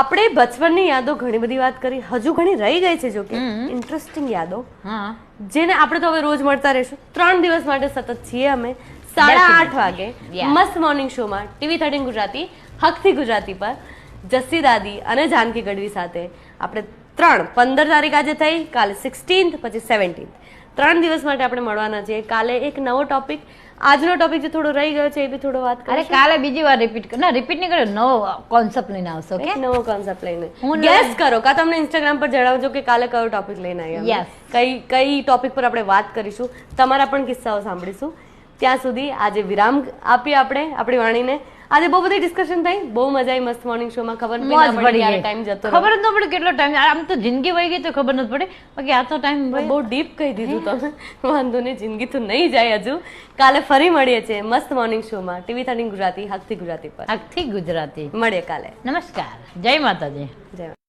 આપણે બચપનની યાદો ઘણી બધી વાત કરી. હજુ ઘણી રહી ગઈ છે જો કે ઇન્ટરેસ્ટિંગ યાદો. જેને આપણે તો હવે રોજ મળતા રહેશું. ત્રણ દિવસ માટે સતત છીએ અમે. સાડા આઠ વાગે મસ્ત મોર્નિંગ શોમાં ટીવી થર્ટીન ગુજરાતી હકથી ગુજરાતી પર જસ્સી દાદી અને જાનકી ગઢવી સાથે આપણે ત્રણ પંદર તારીખ આજે થઈ કાલે સિક્સટીન્થ પછી સેવન્ટીન્થ ત્રણ દિવસ માટે આપણે મળવાના છીએ. કાલે એક નવો ટોપિક આજનો ટોપિક જે થોડો રહી ગયો છે એ બી થોડો વાત અરે કાલે બીજી વાર રિપીટ ના રિપીટ નહીં કર્યો નવો કોન્સેપ્ટ લઈને આવશો કે નવો કોન્સેપ્ટ લઈને. હું ગેસ કરો કા તમને ઇન્સ્ટાગ્રામ પર જણાવજો કે કાલે કયો ટોપિક લઈને આવ્યા કઈ કઈ ટોપિક પર આપણે વાત કરીશું? તમારા પણ કિસ્સાઓ સાંભળીશું. ત્યાં સુધી આજે વિરામ આપીએ આપણે આપણી વાણીને. આજે બહુ બધી ડિસ્કશન થઈ. બહુ મજા આવી મસ્ત મોર્નિંગ શો માં. ખબર મોજ પડી ગઈ. ટાઈમ જતો ખબર જ ન પડે કેટલો ટાઈમ આમ તો જિંદગી વહી ગઈ તો ખબર ન પડે. બાકી આ તો ટાઈમ બહુ ડીપ કહી દીધું તમે વાંધો નહીં જિંદગી તો નહીં જાય હજુ. કાલે ફરી મળીએ છીએ મસ્ત મોર્નિંગ શોમાં ટીવી થર્ટીન ગુજરાતી હકથી ગુજરાતી પર. આજથી ગુજરાતી. મળીએ કાલે. નમસ્કાર. જય માતાજી. જય